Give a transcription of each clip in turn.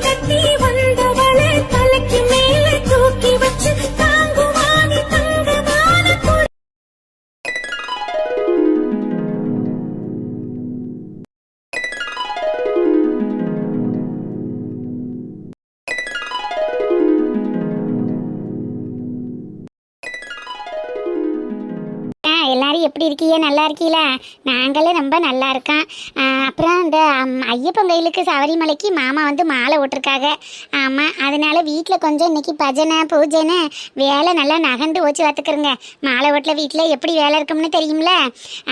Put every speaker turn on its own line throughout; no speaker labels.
கட்டி
இருக்கீல? நாங்களே நாங்களும் ரொம்ப நல்லா இருக்கோம். அப்புறம் இந்த ஐயப்பன் கோயிலுக்கு சபரிமலைக்கு மாமா வந்து மாலை விட்டுருக்காங்க ஆமாம் அதனால வீட்டில் கொஞ்சம் இன்னைக்கு பஜனை பூஜைன்னு வேலை நல்லா நகண்டு ஓச்சு பார்த்துக்கிறோங்க. மாலை ஓட்டில் வீட்டில் எப்படி வேலை இருக்கும்னு தெரியும்ல?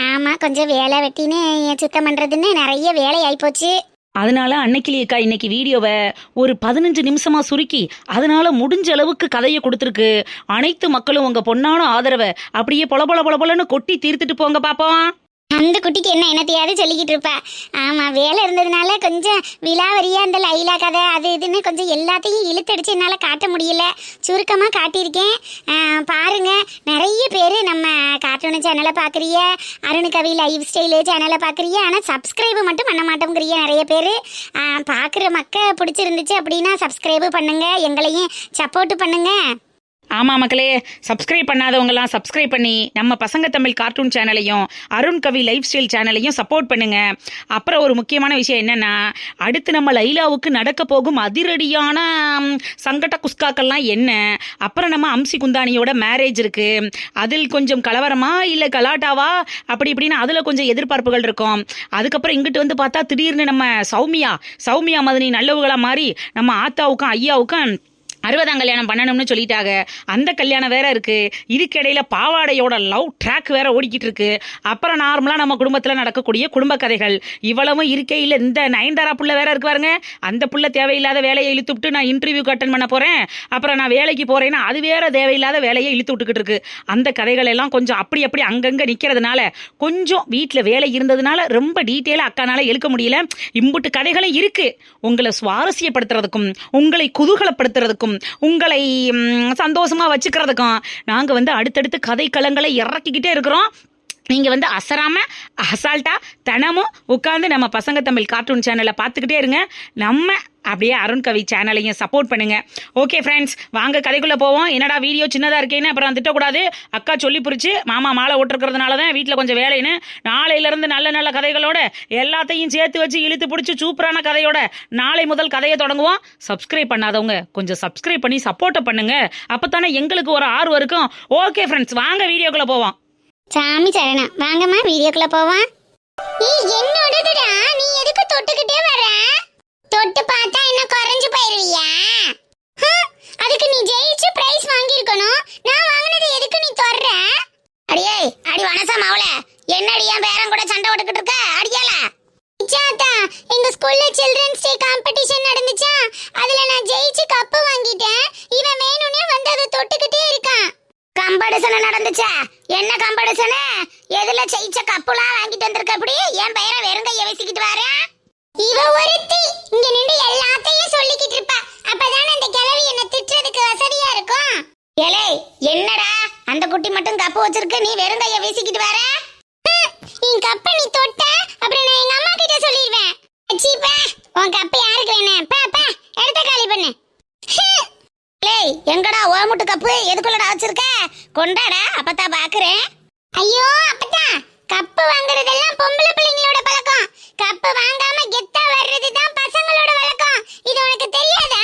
ஆமாம் கொஞ்சம் வேலை வெட்டின்னு சுத்தம் பண்ணுறதுன்னு நிறைய வேலை ஆகிப்போச்சு
அதனால அன்னைக்கிளியக்கா இன்னைக்கு வீடியோவை ஒரு பதினஞ்சு நிமிஷமா சுருக்கி அதனால முடிஞ்ச அளவுக்கு கதையை கொடுத்துருக்கு. அனைத்து மக்களும் உங்க பொண்ணான ஆதரவை அப்படியே பொல பொல பொல பொலன்னு கொட்டி தீர்த்துட்டு போங்க பாப்போம்.
அந்த குட்டிக்கு என்ன என்னத்தையாவது சொல்லிக்கிட்டு இருப்பா. ஆமாம் வேலை இருந்ததுனால கொஞ்சம் விலாவரியா அந்த லைலா கதை அது இதுன்னு கொஞ்சம் எல்லாத்தையும் இழுத்தடிச்சு என்னால் காட்ட முடியல. சுருக்கமாக காட்டியிருக்கேன். பாருங்க நிறைய பேர் நம்ம கார்ட்டூன் சேனலை பார்க்குறிய அருணுகவி லைஃப் ஸ்டைலு சேனலை பார்க்குறிய ஆனால் சப்ஸ்கிரைப் மட்டும் பண்ண மாட்டோங்கிறிய நிறைய பேர். பார்க்குற மக்க பிடிச்சிருந்துச்சு அப்படின்னா சப்ஸ்கிரைபு பண்ணுங்கள் எங்களையும் சப்போர்ட் பண்ணுங்கள்
ஆமாம் மக்களே சப்ஸ்கிரைப் பண்ணாதவங்கலாம் சப்ஸ்கிரைப் பண்ணி நம்ம பசங்க தமிழ் கார்ட்டூன் சேனலையும் அருண் கவி லைஃப் ஸ்டைல் சேனலையும் சப்போர்ட் பண்ணுங்க. அப்புறம் ஒரு முக்கியமான விஷயம் என்னன்னா அடுத்து நம்ம லைலாவுக்கு நடக்க போகும் அதிரடியான சங்கட குஸ்காக்கள்லாம் என்ன? அப்புறம் நம்ம அம்சி குந்தானியோட மேரேஜ் இருக்கு. அதில் கொஞ்சம் கலவரமா இல்லை கலாட்டாவா? அப்படி இப்படின்னு அதில் கொஞ்சம் எதிர்பார்ப்புகள் இருக்கும். அதுக்கப்புறம் இங்கிட்டு வந்து பார்த்தா திடீர்னு நம்ம சௌமியா சௌமியா மதனி நல்லவுகளாக மாறி நம்ம ஆத்தாவுக்கும் ஐயாவுக்கும் அறுபதாம் கல்யாணம் பண்ணணும்னு சொல்லிட்டாங்க. அந்த கல்யாணம் வேற இருக்கு. இதுக்கிடையில பாவாடையோட லவ் ட்ராக் வேற ஓடிக்கிட்டு இருக்கு. அப்புறம் நார்மலா நம்ம குடும்பத்துல நடக்கக்கூடிய குடும்ப கதைகள். இவ்வளவும் இருக்கையில் இந்த நயன்தாரா புள்ள வேற இருக்கு பாருங்க. அந்த புள்ள தேவையில்லாத வேலையை இழுத்து விட்டு நான் இன்டர்வியூ அட்டன் பண்ண போறேன். அப்புறம் நான் வேலைக்கு போறேன்னா அது வேற தேவையில்லாத வேலையை இழுத்து விட்டுக்கிட்டு இருக்கு. அந்த கதைகள் எல்லாம் கொஞ்சம் அப்படி அப்படி அங்கங்க நிக்கிறதுனால கொஞ்சம் வீட்டில் வேலை இருந்ததுனால ரொம்ப டீட்டெயிலாக அக்கானால எழுக்க முடியல. இம்புட்டு கதைகளும் இருக்கு. உங்களை சுவாரஸ்யப்படுத்துறதுக்கும் உங்களை குதூகலப்படுத்துறதுக்கும் உங்களை சந்தோஷமாக சந்தோஷமா வச்சுக்கிறதுக்கும். நாங்கள் வந்து அடுத்தடுத்து கதை களங்களை இறக்கிக்கிட்டே இருக்கிறோம். நீங்கள் வந்து அசராம அசால்ட்டா தினமும் உட்காந்து நம்ம பசங்க தமிழ் கார்ட்டூன் சேனலை பார்த்துக்கிட்டே இருங்க. நம்ம அப்படியே அருண் கவி சேனலையும் சப்போர்ட் பண்ணுங்க. ஓகே ஃப்ரெண்ட்ஸ் வாங்க கதைக்குள்ளே போவோம். என்னடா வீடியோ சின்னதாக இருக்கேன்னு அப்புறம் திட்டக்கூடாது. அக்கா சொல்லி பிடிச்சி மாமா மாலை ஓட்டுறதுனால தான் வீட்டில் கொஞ்சம் வேலைன்னு நாளையிலேருந்து நல்ல நல்ல கதைகளோட எல்லாத்தையும் சேர்த்து வச்சு இழுத்து பிடிச்சி சூப்பரான கதையோட நாளை முதல் கதையை தொடங்குவோம். சப்ஸ்கிரைப் பண்ணாதவங்க கொஞ்சம் சப்ஸ்கிரைப் பண்ணி சப்போர்ட்டை பண்ணுங்க. அப்பதானே எங்களுக்கு ஒரு ஆர்வம் இருக்கும். ஓகே ஃப்ரெண்ட்ஸ் வாங்க வீடியோக்குள்ளே போவோம்.
சாமி சரணா வாங்கம்மா வீடியோக்குள்ளே போவோம். ஏய் என்னோடதுடா? நீ எதுக்கு தொட்டுக்கிட்டே வர தொட்டு பார்த்தா என்ன குறைஞ்சு போயிருவியா? அதுக்கு நீ ஜெயிச்சு பிரைஸ் வாங்கியிருக்கணும். நான் வாங்கினது எதுக்கு நீ தொடர அடியே அடி வனசாம் அவள என்னடி என் பேரன் கூட சண்டை ஓட்டுக்கிட்டு இருக்க? அடியால இச்சாத்தா எங்க ஸ்கூல்ல சில்ட்ரன்ஸ் டே காம்படிஷன் நடந்துச்சா? அதுல நான் ஜெயிச்சு கப்பு வாங்கிட்டேன். இவன் வேணும்னே வந்து அதை தொட்டுக்கிட்டே இருக்கான். காம்படிஷன் நடந்துச்சா? என்ன காம்படிஷன் எதுல ஜெயிச்ச கப்புலாம் வாங்கிட்டு வந்திருக்க அப்படி என் பெயரை வெறும் கைய வீசிக்கிட்டு வர இவ ஒருத்தி இங்க நின்று எல்லாத்தையும் சொல்லிக்கிட்டு இருப்பா அப்பதானே அந்த கிழவி என்ன திட்டுறதுக்கு வசதியா இருக்கும் ஏலே என்னடா அந்த குட்டி மட்டும் கப்பு வச்சிருக்கு நீ வெறும் கைய வீசிக்கிட்டு வர? நீ கப்ப நீ தொட்ட அப்புறம் நான் எங்க அம்மா கிட்ட சொல்லிடுவேன் அச்சிப்பா உன் கப்பு யாருக்கு வேணும் பா பா எடுத்த காலி பண்ணு. லேய் எங்கடா ஓமுட்டு கப்பு? எதுக்குள்ளடா வச்சிருக்க? கொண்டாடா அப்பதான் பாக்குறேன். ஐயோ அப்பதா கப்பு வாங்குறதெல்லாம் பொம்பளை பிள்ளைங்களோட பழக்கம். கப்பு வாங்காம கெத்தா வர்றதுதான் பசங்களோட வழக்கம். இது உனக்கு தெரியாதா?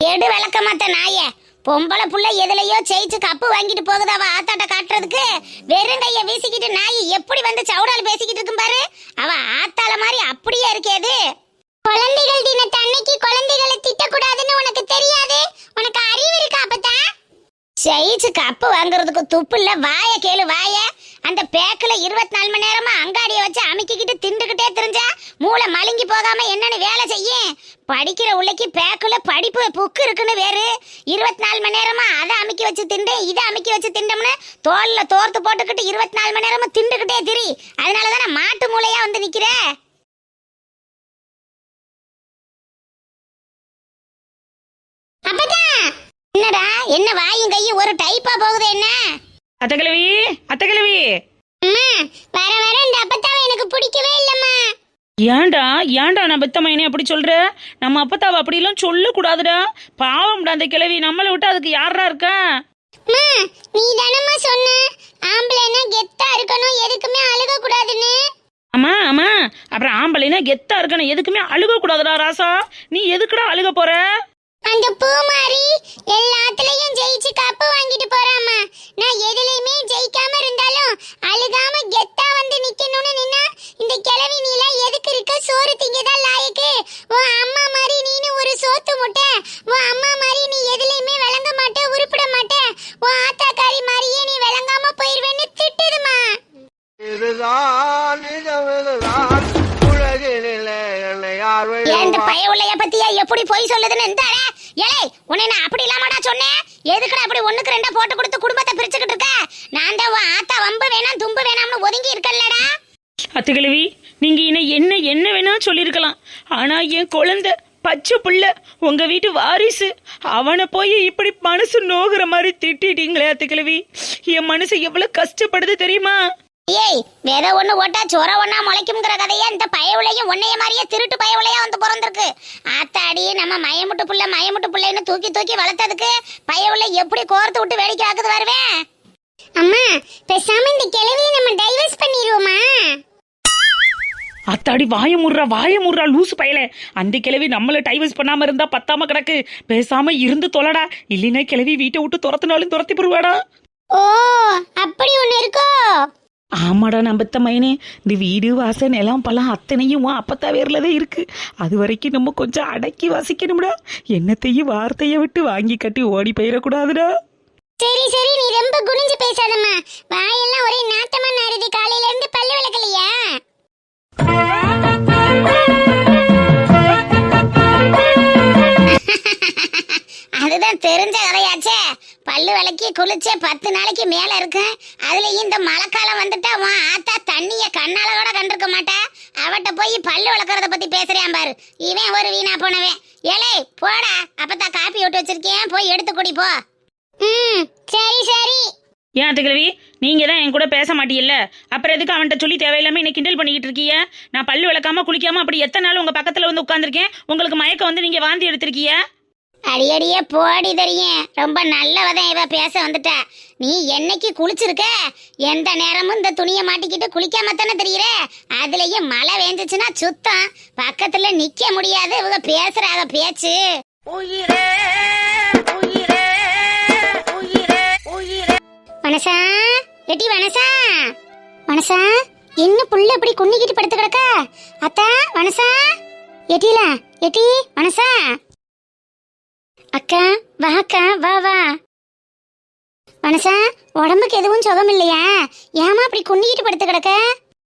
எடு விளக்கமாத்த நாயே. பொம்பளை புள்ள எதுலையோ ஜெயிச்சு கப்பு வாங்கிட்டு போகுதா அவ ஆத்தாட்ட காட்டுறதுக்கு? வெறும் கைய வீசிக்கிட்டு நாய் எப்படி வந்து சவுடால் பேசிக்கிட்டு இருக்கும் பாரு? அவ ஆத்தால மாதிரி அப்படியே இருக்கேது குழந்தைகள் தினத்தை அன்னைக்கு குழந்தைகளை திட்டக்கூடாதுன்னு உனக்கு தெரியாது? உனக்கு அறிவு இருக்கா அப்பதா ஜெயிச்சு கப்பு வாங்குறதுக்கு துப்பு இல்ல வாய கேளு வாய. அந்த பேக்கில் இருபத்தி நாலு மணி நேரமா அங்காடியை வச்சு அமுக்கிக்கிட்டு திண்டுகிட்டே தெரிஞ்சா மூளை மழுங்கி போகாம என்னன்னு வேலை செய்யும் படிக்கிற உள்ளக்கு பேக்கில் படிப்பு புக்கு இருக்குன்னு வேறு. இருபத்தி நாலு மணி நேரமா அதை அமுக்கி வச்சு திண்டு இதை அமுக்கி வச்சு திண்டோம்னு தோலில் தோர்த்து போட்டுக்கிட்டு இருபத்தி நாலு மணி நேரமா திண்டுகிட்டே திரி. அதனால தானே மாட்டு மூளையா வந்து நிற்கிறேன் என்னடா? என்ன வாயும் கையும் ஒரு டைப்பா போகுது என்ன?
அத்தக்கிழவி அத்தக்கிழவி
அம்மா வர வர இந்த அப்பத்தாவை எனக்கு பிடிக்கவே இல்லம்மா.
ஏன்டா ஏன்டா நான் பெத்தமையனே அப்படி சொல்ற? நம்ம அப்பத்தாவை அப்படிலாம் சொல்லக்கூடாதுடா. பாவம்டா அந்த கிழவி நம்மளை விட்டு அதுக்கு யாரா இருக்கா?
அம்மா நீ தானம்மா சொன்ன. ஆம்பளைனா கெத்தா இருக்கணும் எதுக்குமே அழுக கூடாதுன்னு
ஆமா ஆமா அப்புறம் ஆம்பளைனா கெத்தா இருக்கணும் எதுக்குமே அழுக கூடாதுடா ராசா. நீ எதுக்குடா அழுக போற?
அந்த பூமாரி எல்லாத்துலயும் ஜெயிச்சு கப்பு வாங்கிட்டு போறாமா நான் எதுலயுமே ஜெயிக்காம இருந்தாலும் அழுகாம கெத்தா வந்து நிக்கணும்னு நின்னா இந்த கிழவி நீலாம் எதுக்கு இருக்க? சோறு திங்கதான் லாயக்கு? உன் அம்மா மாதிரி நீனு ஒரு சோத்து முட்டை. உன் அம்மா மாதிரி நீ எதுலயுமே விளங்க மாட்ட உருப்பிட மாட்ட. உன் ஆத்தாக்காரி மாதிரியே நீ விளங்காம போயிருவேன்னு திட்டுதுமா
இதுதான்.
உள்ளைய இந்த பத்தியா எப்படி போய் சொல்லுதுன்னு இந்த ஏலே உன்னை நான் அப்படி இல்லாமடா சொன்னேன் எதுக்குடா அப்படி ஒண்ணுக்கு ரெண்டா போட்டு கொடுத்து குடும்பத்தை பிரிச்சுக்கிட்டு இருக்க? நான் தான் உன் ஆத்தா வம்பு வேணாம் தும்பு வேணாம்னு ஒதுங்கி இருக்கல்லடா
அத்துக்கிழவி நீங்க இன்ன என்ன என்ன வேணா சொல்லியிருக்கலாம். ஆனா என் குழந்தை பச்சை புள்ள உங்க வீட்டு வாரிசு அவனை போய் இப்படி மனசு நோகுற மாதிரி திட்டிட்டீங்களே அத்துக்கிழவி. என் மனசு எவ்வளவு கஷ்டப்படுது தெரியுமா?
ஏய் வித ஒண்ணு ஓட்டா சோற ஒண்ணா முளைக்கும்ங்கிற கதையா? இந்த பயவுளையும் உன்னைய மாதிரியே திருட்டு பயவுளையா வந்து பிறந்திருக்கு. ஆத்தாடி நம்ம மயமுட்டு புள்ள மயமுட்டு புள்ளைன்னு தூக்கி தூக்கி வளர்த்ததுக்கு பயவுள்ள எப்படி கோர்த்து விட்டு வேடிக்கை ஆக்குது வருவேன் அம்மா பேசாம இந்த கிழவியை நம்ம டைவர்ஸ் பண்ணிடுவோமா
அத்தாடி வாய முடுறா வாய முடுறா லூசு பயலே. அந்த கிழவி நம்மள டைவர்ஸ் பண்ணாம இருந்தா பத்தாம கிடக்கு. பேசாம இருந்து தொலைடா. இல்லைன்னா கிழவி வீட்டை விட்டு துரத்துனாலும் துரத்தி போடுவாடா.
ஓ அப்படி ஒண்ணு இருக்கோ?
ஆமாடா நம்பத்த மைனே இந்த வீடு வாசல் நிலம் பழம் அத்தனையும் அப்பத்தா அப்பத்தா வேர்லதான் இருக்கு. அது வரைக்கும் நம்ம கொஞ்சம் அடக்கி வாசிக்கணும்டா. என்னத்தையும் வார்த்தையை விட்டு வாங்கி கட்டி ஓடி போயிடக்கூடாதுடா.
சரி சரி நீ ரொம்ப குனிஞ்சு பேசாதம்மா. வாயெல்லாம் ஒரே நாட்டமா நாடுது காலையில இருந்து பல்லு விளக்கலையா? அதுதான் தெரிஞ்ச கதையாச்சே பல்லு விளக்கி குளிச்சே பத்து நாளைக்கு மேல இருக்கு. அதுலயும் இந்த மழைக்காலம் வந்துட்டா உன் ஆத்தா தண்ணிய கண்ணால கூட கண்டிருக்க மாட்டா. அவட்ட போய் பல்லு விளக்குறத பத்தி பேசுறேன் பாரு. இவன் ஒரு வீணா போனவன். ஏலே போடா. அப்பதான் காப்பி விட்டு வச்சிருக்கேன். போய் எடுத்து குடி போ. ம் சரி சரி.
ஏன் அத்துக்கிழவி நீங்க தான் என் கூட பேச மாட்டீல்ல அப்புறம் எதுக்கு அவன்கிட்ட சொல்லி தேவையில்லாம என்ன கிண்டல் பண்ணிக்கிட்டு இருக்கீங்க? நான் பல்லு விளக்காம குளிக்காம அப்படி எத்தனை நாள் உங்க பக்கத்துல வந்து உட்காந்துருக்கேன் உங்களுக்கு மயக்கம் வந்து நீங்க வாந்தி எடுத்திருக்கீங்க?
அடியடியே போடி தெரியும் ரொம்ப நல்லவதான் இவ பேச வந்துட்ட. நீ என்னைக்கு குளிச்சிருக்க? எந்த நேரமும் இந்த துணியை மாட்டிக்கிட்டு குளிக்காம தானே தெரியற? அதுலயும் மழை வேந்துச்சுன்னா சுத்தம். பக்கத்துல நிக்க முடியாது இவங்க பேசுறாங்க பேச்சு. வனசா எட்டி வனசா. வனசா என்ன புள்ள இப்படி குன்னிக்கிட்டு படுத்து கிடக்க? அத்தா வனசா. எட்டில எட்டி வனசா. அக்கா வா அக்கா வா வா. மனசா உடம்புக்கு எதுவும் சுகம் இல்லையா? ஏமா அப்படி குன்னிக்கிட்டு படுத்து கிடக்க?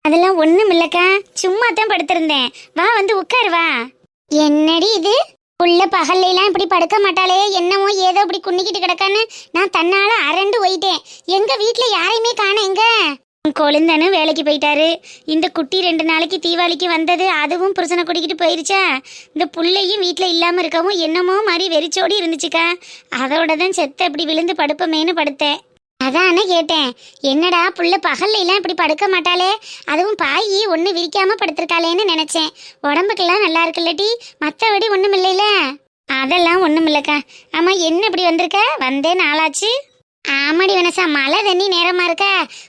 அதெல்லாம் ஒண்ணும் இல்லக்கா. சும்மா தான் படுத்திருந்தேன். வா வந்து உட்காரு வா. என்னடி இது? புள்ள பகல்ல எல்லாம் இப்படி படுக்க மாட்டாளே என்னமோ ஏதோ இப்படி குன்னிக்கிட்டு கிடக்கான்னு நான் தன்னால அரண்டு போயிட்டேன். எங்க வீட்டுல யாரையுமே காண எங்க? கொழுந்தனு வேலைக்கு போயிட்டாரு. இந்த குட்டி ரெண்டு நாளைக்கு தீபாவளிக்கு வந்தது அதுவும் புருஷனை கூட்டிக்கிட்டு போயிருச்சா? இந்த புள்ளையும் வீட்டில் இல்லாமல் இருக்கவும் என்னமோ மாதிரி வெறிச்சோடி இருந்துச்சுக்கா. அதோட தான் செத்த இப்படி விழுந்து படுப்பமேனு படுத்தேன். அதானே கேட்டேன் என்னடா புள்ள பகல்லாம் இப்படி படுக்க மாட்டாளே? அதுவும் பாயி ஒன்று விரிக்காமல் படுத்திருக்காளேன்னு நினச்சேன். உடம்புக்கெல்லாம் நல்லா இருக்குல்லடி மற்றபடி ஒன்றும் இல்லைல்ல அதெல்லாம் ஒன்றும் இல்லைக்கா ஆமா என்ன இப்படி வந்திருக்க? வந்தே நாளாச்சு. ஆமாடி வனசா மழை தண்ணி நேரமா இருக்க?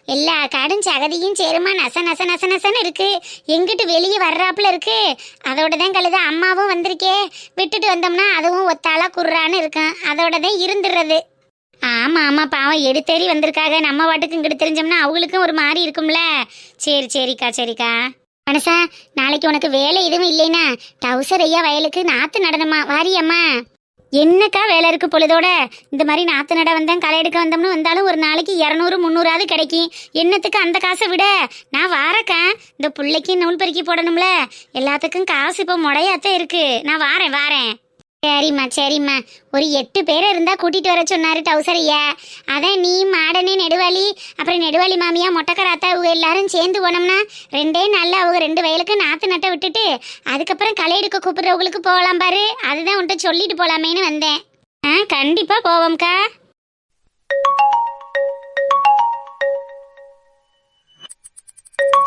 எல்லா காடும் சகதியும் சேருமா நச நச நச நசன்னு இருக்கு. எங்கிட்டு வெளியே வர்றாப்புல இருக்கு. அதோட தான் கழுத அம்மாவும் வந்திருக்கே. விட்டுட்டு வந்தோம்னா அதுவும் ஒத்தாளா குர்றான்னு இருக்கும். அதோட தான் இருந்துடுறது. ஆமாம் ஆமாம் பாவம் எடுத்தேறி வந்திருக்காங்க நம்ம வாட்டுக்கு இங்கிட்டு தெரிஞ்சோம்னா அவங்களுக்கும் ஒரு மாதிரி இருக்கும்ல. சரி சரிக்கா சரிக்கா. மனசா நாளைக்கு உனக்கு வேலை எதுவும் இல்லைன்னா டவுசர் ஐயா வயலுக்கு நாற்று நடனமா வாரியம்மா. என்னக்கா வேலை இருக்கு பொழுதோட? இந்த மாதிரி நாத்து நட வந்தேன் களை எடுக்க வந்தோம்னு வந்தாலும் ஒரு நாளைக்கு இரநூறு முந்நூறாவது கிடைக்கும். என்னத்துக்கு அந்த காசை விட? நான் வாரக்கேன் இந்த பிள்ளைக்கு நூல் பெருக்கி போடணும்ல. எல்லாத்துக்கும் காசு இப்போ முடையாத்தான் இருக்கு. நான் வாரேன் வாரேன். சரிம்மா சரிம்மா. ஒரு எட்டு பேர் இருந்தால் கூட்டிகிட்டு வர சொன்னார் டவுசரையா. அதான் நீ மாடனே நெடுவாளி அப்புறம் நெடுவாளி மாமியா மொட்டைக்கராத்தா அவங்க எல்லாரும் சேர்ந்து போனோம்னா ரெண்டே நாளில் அவங்க ரெண்டு வயலுக்கு நாற்று நட்ட விட்டுட்டு அதுக்கப்புறம் களை எடுக்க கூப்பிட்றவங்களுக்கு போகலாம் பாரு. அதுதான் உன்ட்ட சொல்லிட்டு போகலாமேன்னு வந்தேன். ஆ கண்டிப்பாக போவோம்க்கா.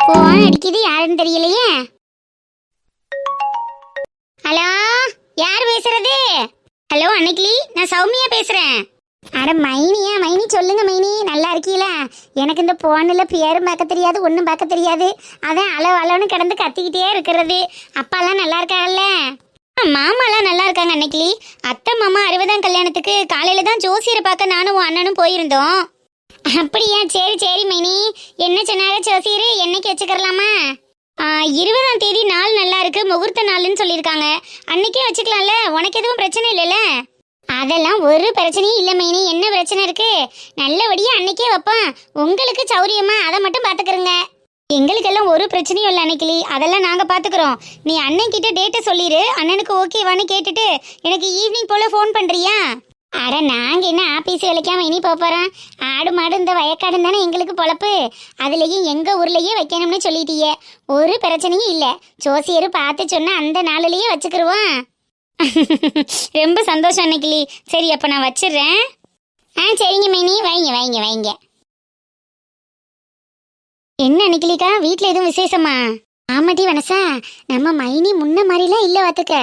போன் அடிக்குது யாருன்னு தெரியலையே? ஹலோ யார் பேசுறது? ஹலோ அன்னைக்கிளி நான் சௌமியா பேசுறேன். அட மைனியா மைனி சொல்லுங்க மைனி நல்லா இருக்கீங்களா எனக்கு இந்த போனில் பேரும் பார்க்க தெரியாது ஒன்றும் பார்க்க தெரியாது. அதான் அளவு அளவுன்னு கிடந்து கத்திக்கிட்டே இருக்கிறது. அப்பாலாம் நல்லா இருக்காங்கல்ல? மாமாலாம் நல்லா இருக்காங்க அன்னைக்கு அத்தை மாமா அறுபதாம் கல்யாணத்துக்கு காலையில தான் ஜோசியரை பார்க்க நானும் உன் அண்ணனும் போயிருந்தோம். அப்படியா? சரி சரி மைனி. என்ன சொன்னாங்க ஜோசியர்? என்னைக்கு வச்சுக்கிறலாமா? இருபதாம் தேதி நாள் நல்லா இருக்கு முகூர்த்த நாள்னு சொல்லியிருக்காங்க. அன்னைக்கே வச்சுக்கலாம்ல உனக்கு எதுவும் பிரச்சனை இல்லைல்ல? அதெல்லாம் ஒரு பிரச்சனையும் இல்லை மைனி. என்ன பிரச்சனை இருக்கு? நல்லபடியாக அன்னைக்கே வைப்போம். உங்களுக்கு சௌரியமா அதை மட்டும் பார்த்துக்கிறங்க எங்களுக்கெல்லாம் ஒரு பிரச்சனையும் இல்லை அன்னைக்கிளி. அதெல்லாம் நாங்கள் பார்த்துக்குறோம். நீ அண்ணன் கிட்ட டேட்டை சொல்லிடு அண்ணனுக்கு ஓகேவான்னு கேட்டுட்டு எனக்கு ஈவினிங் போல் ஃபோன் பண்ணுறியா அட நாங்கள் என்ன ஆபீஸ் வேலைக்காம இனி போக போகிறோம் ஆடு மாடு இந்த வயக்காடு தானே எங்களுக்கு பொழப்பு? அதுலேயும் எங்கள் ஊர்லேயே வைக்கணும்னு சொல்லிட்டியே. ஒரு பிரச்சனையும் இல்லை. ஜோசியர் பார்த்து சொன்னால் அந்த நாளிலேயே வச்சுக்கிருவோம். ரொம்ப சந்தோஷம் அன்னைக்கிளி. சரி அப்போ நான் வச்சிடுறேன். ஆ சரிங்க மைனி. வைங்க வைங்க வைங்க. என்ன அன்னைக்கிளிக்கா? வீட்டில் எதுவும் விசேஷமா? ஆமாடி வனசா. நம்ம மைனி முன்ன மாதிரிலாம் இல்லை பார்த்துக்க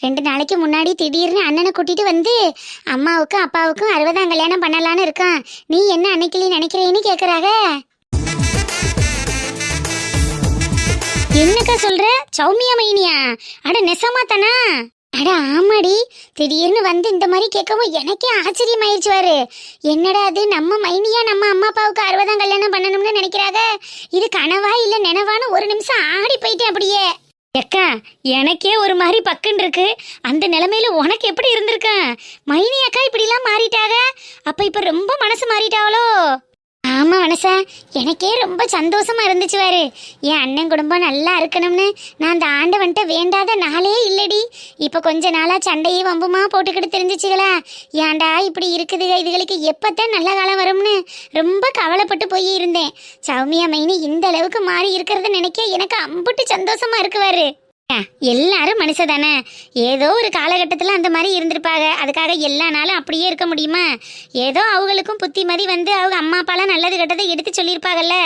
ரெண்டு நாளைக்கு முன்னாடி திடீர்னு அண்ணனை கூட்டிட்டு வந்து அம்மாவுக்கும் அப்பாவுக்கும் அறுபதாம் கல்யாணம் பண்ணலான்னு இருக்கான். நீ என்ன அன்னைக்கிளி நினைக்கிறேன்னு கேட்குறாங்க என்னக்கா சொல்ற? சௌமியா மைனியா? அட நெசமா தானா அட ஆமாடி. திடீர்னு வந்து இந்த மாதிரி கேட்கவும் எனக்கே ஆச்சரியமாயிருச்சு வாரு என்னடா அது நம்ம மைனியா நம்ம அம்மா அப்பாவுக்கு அறுபதாம் கல்யாணம் பண்ணணும்னு நினைக்கிறாங்க? இது கனவா இல்ல நினைவான்னு ஒரு நிமிஷம் ஆடி போயிட்டேன் அப்படியே. எக்கா எனக்கே ஒரு மாதிரி பக்குன்னு இருக்கு. அந்த நிலமையில உனக்கு எப்படி இருந்திருக்கேன்? மைனி அக்கா இப்படிலாம் மாறிட்டாக அப்ப இப்ப ரொம்ப மனசு மாறிட்டாவளோ? ஆமாம் மனசா. எனக்கே ரொம்ப சந்தோஷமா இருந்துச்சு வாரு என் அண்ணன் குடும்பம் நல்லா இருக்கணும்னு நான் அந்த ஆண்டவன்ட்ட வேண்டாத நாளே இல்லடி. இப்போ கொஞ்ச நாளாக சண்டையும் வம்புமா போட்டுக்கிட்டு தெரிஞ்சிச்சுங்களா ஏன்டா இப்படி இருக்குது? இதுகளுக்கு எப்போத்தான் நல்ல காலம் வரும்னு ரொம்ப கவலைப்பட்டு போய் இருந்தேன். சௌமியா மைனி இந்த அளவுக்கு மாறி இருக்கிறத நினைக்க எனக்கு அம்புட்டு சந்தோஷமா இருக்குவாரு எல்லாரும் மனுஷ தானே ஏதோ ஒரு காலகட்டத்தில் அந்த மாதிரி இருந்திருப்பாங்க. அதுக்காக எல்லா நாளும் அப்படியே இருக்க முடியுமா? ஏதோ அவங்களுக்கும் புத்திமதி வந்து அவங்க அம்மா அப்பாலாம் நல்லது கெட்டதை எடுத்து சொல்லியிருப்பாங்கல்ல.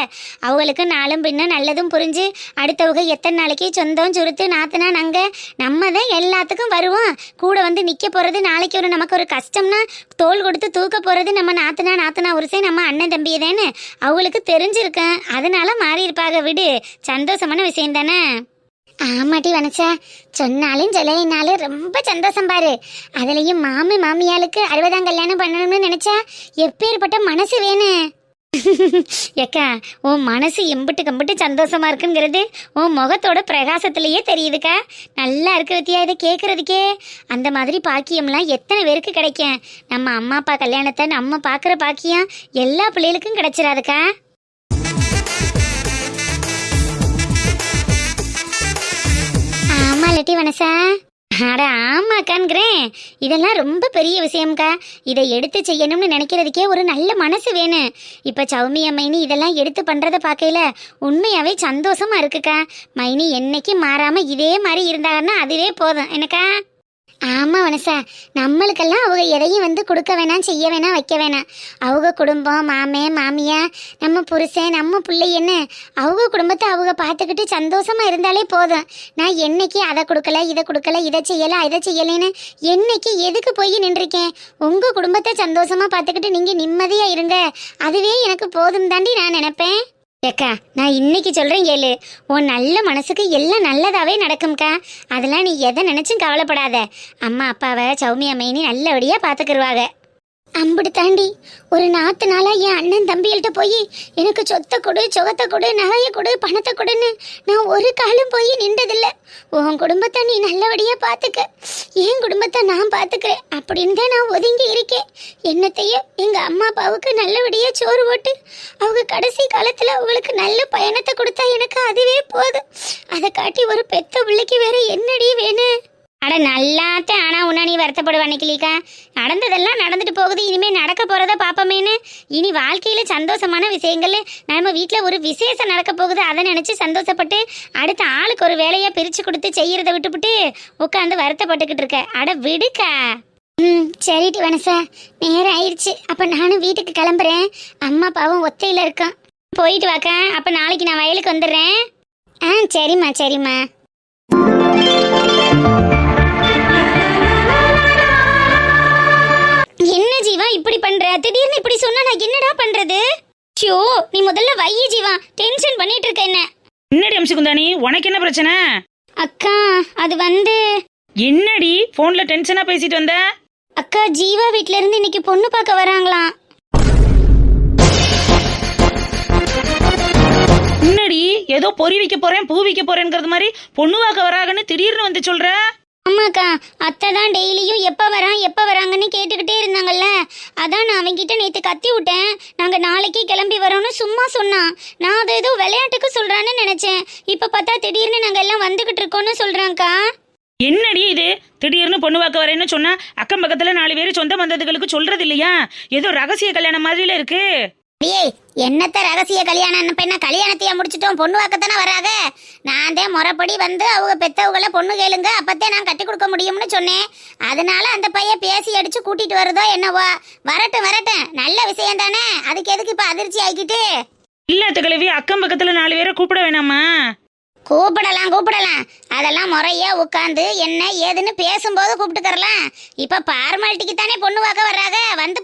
அவங்களுக்கு நாளும் பின்னும் நல்லதும் புரிஞ்சு அடுத்தவங்க எத்தனை நாளைக்கு சொந்தம் சுருத்து நாத்தனா நாங்கள் நம்ம தான் எல்லாத்துக்கும் வருவோம். கூட வந்து நிற்க போகிறது நாளைக்கு ஒரு நமக்கு ஒரு கஷ்டம்னா தோல் கொடுத்து தூக்க போகிறது நம்ம நாத்தனா நாத்தனா உருசே நம்ம அண்ணன் தம்பியை தானே அவங்களுக்கு தெரிஞ்சிருக்கேன் அதனால மாறி இருப்பாங்க விடு. சந்தோஷமான விஷயம் தானே ஆமாட்டி வனச்சா. சொன்னாலும் சொல்லலைனாலும் ரொம்ப சந்தோஷம் பாரு. அதுலேயும் மாமி மாமியாளுக்கு அறுபதாம் கல்யாணம் பண்ணணும்னு நினச்சா எப்பேற்பட்ட மனசு வேணும் ஏக்கா உன் மனசு எம்பிட்டு கம்பிட்டு சந்தோஷமா இருக்குங்கிறது உன் முகத்தோட பிரகாசத்திலேயே தெரியுதுக்கா. நல்லா இருக்கு வித்தியா இதை கேட்குறதுக்கே அந்த மாதிரி பாக்கியம்லாம் எத்தனை பேருக்கு கிடைக்கும். நம்ம அம்மா அப்பா கல்யாணத்தை நம்ம பார்க்குற பாக்கியம் எல்லா பிள்ளைகளுக்கும் கிடைச்சிடாதுக்கா ஆமா லட்டி வனசா? அட ஆமாக்கான்கிறேன் இதெல்லாம் ரொம்ப பெரிய விஷயம்க்கா. இதை எடுத்து செய்யணும்னு நினைக்கிறதுக்கே ஒரு நல்ல மனசு வேணும். இப்போ சௌமி மைனி இதெல்லாம் எடுத்து பண்ணுறத பார்க்கையில உண்மையாகவே சந்தோஷமா இருக்குக்கா. மைனி என்னைக்கு மாறாமல் இதே மாதிரி இருந்தாங்கன்னா அதுவே போதும். எனக்கா ஆமாம் வனசா நம்மளுக்கெல்லாம் அவங்க எதையும் வந்து கொடுக்க வேணாம் செய்ய வேணாம் வைக்க வேணாம். அவங்க குடும்பம் மாமே மாமியா நம்ம புருஷன் நம்ம பிள்ளைன்னு அவங்க குடும்பத்தை அவங்க பார்த்துக்கிட்டு சந்தோஷமாக இருந்தாலே போதும். நான் என்னைக்கு அதை கொடுக்கல இதை கொடுக்கல இதை செய்யல இதை செய்யலைன்னு என்னைக்கு எதுக்கு போய் நின்றுருக்கேன்? உங்கள் குடும்பத்தை சந்தோஷமாக பார்த்துக்கிட்டு நீங்கள் நிம்மதியாக இருங்க. அதுவே எனக்கு போதும் தாண்டி நான் நினப்பேன். ஏக்கா நான் இன்னைக்கு சொல்கிறேன் கேளு. உன் நல்ல மனசுக்கு எல்லாம் நல்லதாகவே நடக்கும்க்கா. அதெல்லாம் நீ எதை நினச்சும் கவலைப்படாத. அம்மா அப்பாவை சௌமி அம்மையினி நல்லபடியாக பாத்துக்கிருவாங்க. அம்புடு தாண்டி ஒரு நாத்து நாளா என் அண்ணன் தம்பிகள்கிட்ட போய் எனக்கு சொத்தை கொடு சுகத்தை கொடு நகையை கொடு பணத்தை கொடுன்னு நான் ஒரு காலம் போய் நின்றதில்லை. உன் குடும்பத்தை நீ நல்லபடியா பாத்துக்க. என் குடும்பத்தை நான் பாத்துக்கிறேன் அப்படின்னு தான் நான் ஒதுங்கி இருக்கேன். என்னத்தையும் எங்க அம்மா அப்பாவுக்கு நல்லபடியா சோறு போட்டு அவங்க கடைசி காலத்துல அவங்களுக்கு நல்ல பயணத்தை கொடுத்தா எனக்கு அதுவே போதும். அதை காட்டி ஒரு பெத்த பிள்ளைக்கு வேற என்னடி வேணும் அட நல்ல வருத்தப்படுவ கிளிக்கா நடந்ததெல்லாம் நடந்துட்டு போகுது இனிமேல் நடக்க போகிறத பார்ப்போமேன்னு இனி வாழ்க்கையில் சந்தோஷமான விஷயங்கள் நம்ம வீட்டில் ஒரு விசேஷம் நடக்க போகுது அதை நினச்சி சந்தோஷப்பட்டு அடுத்த ஆளுக்கு ஒரு வேலையாக பிரித்து கொடுத்து செய்கிறத விட்டுப்புட்டு உட்காந்து வருத்தப்பட்டுக்கிட்டு இருக்க. அட விடுக்கா. ம் சரிடி வனசா. நேரம் ஆயிடுச்சு அப்போ நானும் வீட்டுக்கு கிளம்புறேன். அம்மா அப்பாவும் ஒத்தையில் இருக்கான். போயிட்டு வாக்கா. அப்போ நாளைக்கு நான் வயலுக்கு வந்துடுறேன். ஆ சரிம்மா சரிம்மா. என்னடா பண்றது? ஷோ நீ முதல்ல வையி ஜீவா. டென்ஷன் பண்ணிட்டு இருக்க என்ன?
என்னடி அம்சிகுந்தானி உனக்கு என்ன பிரச்சனை?
அக்கா அது வந்து
என்னடி? போன்ல டென்ஷனா பேசிட்டு வந்த?
அக்கா ஜீவா வீட்ல இருந்து இன்னைக்கு பொண்ணு பார்க்க வராங்களாம்.
என்னடி? ஏதோ பொறி வைக்க போறேன் பூ வைக்க போறேங்கிறது மாதிரி பொண்ணு வாக்க வராங்கன்னு திடீர்னு வந்து சொல்ற?
ஆமாக்கா அத்தை தான் டெய்லியும் எப்போ வரான் எப்போ வராங்கன்னு கேட்டுக்கிட்டே இருந்தாங்கல்ல. அதான் நான் அவங்ககிட்ட நேற்று கத்தி விட்டேன். நாங்கள் நாளைக்கு கிளம்பி வரோன்னு சும்மா சொன்னான். நான் அதை ஏதோ விளையாட்டுக்கு சொல்கிறான்னு நினச்சேன். இப்போ பார்த்தா திடீர்னு நாங்கள் எல்லாம் வந்துக்கிட்டு இருக்கோன்னு சொல்கிறாங்க்கா
என்னடி இது? திடீர்னு பொண்ணு வாக்க வரேன்னு சொன்னா அக்கம் பக்கத்துல நாலு பேர் சொந்த பந்தத்துகளுக்கு சொல்றது இல்லையா? ஏதோ ரகசிய கல்யாணம் மாதிரில இருக்கு.
ஏய் என்னத்த ரகசிய கல்யாணம்? பெண்ண கல்யாணத்தையே முடிச்சிட்டோம்? பொண்ணு வாக்கத்தானே வராக? நான் தான் முறைப்படி வந்து அவங்க பெத்தவங்கள பொண்ணு கேளுங்க. அப்பத்தே நான் கட்டி கொடுக்க முடியும்னு சொன்னேன். அதனால அந்த பையன் பேசி அடிச்சு கூட்டிட்டு வருதோ என்னவோ? வரட்டும் வரட்டும். நல்ல விஷயம் தானே? அதுக்கு எதுக்கு இப்ப அதிர்ச்சி ஆக்கிட்டு
இல்ல கிழவி அக்கம் பக்கத்துல நாலு பேரை கூப்பிட வேணாமா?
கூப்பிடலாம் கூப்பிடலாம். அதெல்லாம் முறையா உட்காந்து என்ன ஏதுன்னு பேசும்போது கூப்பிட்டுக்கறலாம் இப்ப பார்மாலிட்டிக்கு தானே பொண்ணு பார்க்க வர்றாங்க வந்து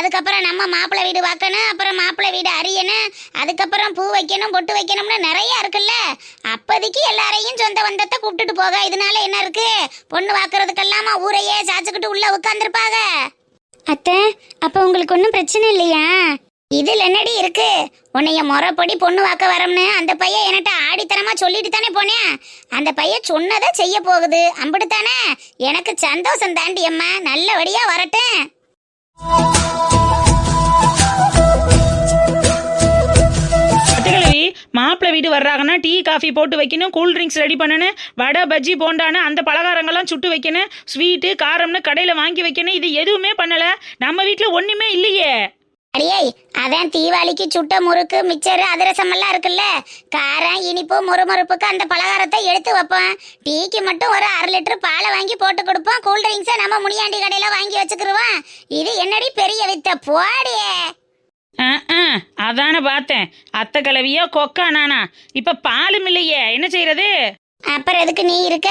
அதுக்கப்புறம் நம்ம மாப்பிள்ளை வீடு பார்க்கணும் அப்புறம் மாப்பிள்ளை வீடு அறியணும் அதுக்கப்புறம் பூ வைக்கணும் பொட்டு வைக்கணும்னு நிறைய இருக்குல்ல. அப்போதைக்கு எல்லாரையும் சொந்த வந்தத்தை கூப்பிட்டுட்டு போக. இதனால என்ன இருக்கு? பொண்ணு பார்க்கறதுக்கெல்லாமா ஊரையே சாச்சுக்கிட்டு உள்ள உட்காந்துருப்பாங்க அத்தை அப்போ உங்களுக்கு ஒன்றும் பிரச்சனை இல்லையா? இதில் என்னடி இருக்கு? உன்னைய முறைப்படி பொண்ணு வாக்க வரம்னு அந்த பையன் என்கிட்ட ஆடித்தனமா சொல்லிட்டு தானே போனேன் அந்த பையன் சொன்னதை செய்ய போகுது. அம்பிட்டு தானே எனக்கு சந்தோஷம் தாண்டி அம்மா. நல்லபடியா
வரட்டேன். மாப்பிள்ளை வீடு வர்றாங்கன்னா டீ காஃபி போட்டு வைக்கணும் கூல் ட்ரிங்க்ஸ் ரெடி பண்ணணும் வடை பஜ்ஜி போண்டான்னு அந்த பலகாரங்கள்லாம் சுட்டு வைக்கணும் ஸ்வீட்டு காரம்னு கடையில் வாங்கி வைக்கணும் இது எதுவுமே பண்ணலை. நம்ம வீட்டில் ஒன்றுமே இல்லையே.
அடியே அதான் தீபாவளிக்கு சுட்ட முறுக்கு மிச்சர் அதிரசம் எல்லாம் இருக்குல்ல? காரம் இனிப்பு முறுமுறுப்புக்கு அந்த பலகாரத்தை எடுத்து வைப்போம் டீக்கு மட்டும் ஒரு அரை லிட்டர் பாலை வாங்கி போட்டு கொடுப்போம். கூல் ட்ரிங்க்ஸை நம்ம முனியாண்டி கடையில வாங்கி வச்சுக்கிருவோம். இது என்னடி பெரிய வித்த? போடியே
அதான பார்த்தேன். அத்தை கிழவியோ கொக்கா நானா இப்ப பாலும் இல்லையே. என்ன செய்யறது?
அப்புறம் எதுக்கு நீ இருக்க?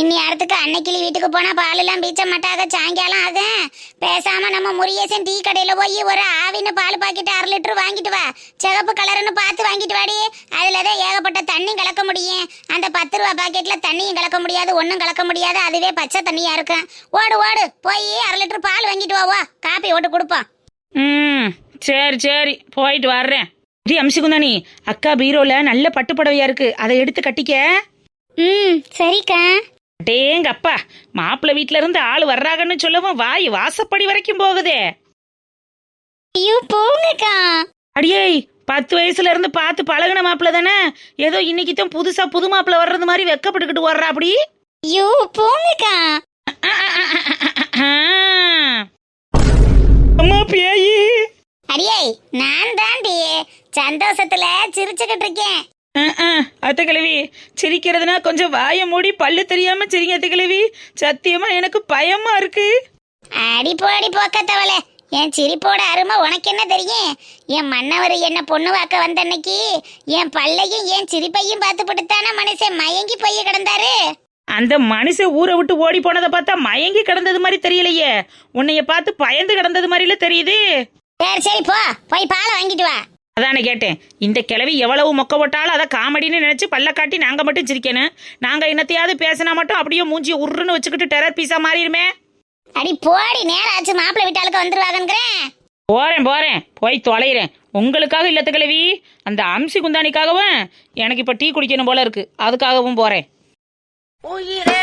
இன்னி இடத்துக்கு அன்னைக்கிளி வீட்டுக்கு போனா பாலெல்லாம் பீச்ச மாட்டாக சாயங்காலம் ஆகும் பேசாம நம்ம முரியேசன் டீ கடையில போய் ஒரு ஆவின்னு பால் பாக்கெட் அரை லிட்டர் வாங்கிட்டு வா. சிகப்பு கலர்னு பார்த்து வாங்கிட்டு வாடி. அதுல தான் ஏகப்பட்ட தண்ணி கலக்க முடியும். அந்த பத்து ரூபா பாக்கெட்ல தண்ணியும் கலக்க முடியாது ஒன்றும் கலக்க முடியாது. அதுவே பச்சை தண்ணியா இருக்கும். ஓடு ஓடு போய் அரை லிட்டர் பால் வாங்கிட்டு வா வா. காப்பி ஓட்டு கொடுப்போம்.
ம் சரி சரி போயிட்டு வர்றேன். டி அம்சிகுந்தானி அக்கா பீரோல நல்ல பட்டு புடவையா இருக்கு. அதை எடுத்து கட்டிக்க.
ம் சரிக்கா.
டேங்க அப்பா மாப்பிள்ளை வீட்ல இருந்து ஆள் வர்றாங்கன்னு சொல்லவும் வாய் வாசப்படி வரைக்கும் போகுதே.
ஐயோ போங்கக்கா.
அடியே பத்து வயசுல இருந்து பார்த்து பழகுன மாப்பிள்ள தானே? ஏதோ இன்னைக்கு தான் புதுசா புது மாப்பிள்ள வர்றது மாதிரி வெக்கப்பட்டுக்கிட்டு வர்றா அப்படி
ஐயோ போங்கக்கா.
அம்மா பேயி.
அடியே நான் தாண்டி சந்தோஷத்துல சிரிச்சுக்கிட்டு இருக்கேன்.
அஹ், அஹ், அத்தை கிழவி சிரிக்கிறதுனா கொஞ்சம் வாயை மூடி பல்லு தெரியாம சிரிங்க அத்தை கிழவி. சத்தியமா எனக்கு பயமா இருக்கு.
அடி போடி போக்கத்தவளே என் சிரிப்போட அருமை உனக்கு என்ன தெரியும்? என் மன்னவர் என்ன பொண்ணு வாக்க வந்த அன்னைக்கு என் பல்லையும் என் சிரிப்பையும் பார்த்து படுத்தான மனுஷன் மயங்கி போய் கிடந்தாரு?
அந்த மனுஷன் ஊரை விட்டு ஓடி போனதை பார்த்தா மயங்கி கிடந்தது மாதிரி தெரியலையே. உன்னைய பார்த்து பயந்து கிடந்தது மாதிரில தெரியுது.
சரி சரி போ. போய் பாலை வாங்கிட்டு வா.
அதானே கேட்டேன். இந்த கிழவி எவ்வளவு மொக்க போட்டாலும் அதை காமெடின்னு நினைச்சு பல்ல காட்டி நாங்க மட்டும் சிரிக்கணும் நாங்க என்னத்தையாவது பேசினா மட்டும் அப்படியே மூஞ்சி உருன்னு வச்சுக்கிட்டு டெரர் பீஸா மாறிடுமே.
அடி போடி நேரம் ஆச்சு மாப்பிள்ளை வீட்டாளுக்கு வந்துருவாங்கங்கிறேன்
போறேன் போறேன். போய் தொலைகிறேன் உங்களுக்காக இல்லத்த கிழவி அந்த அம்சி குந்தானிக்காகவும் எனக்கு இப்ப டீ குடிக்கணும் போல இருக்கு. அதுக்காகவும் போறேன்.
உயிரை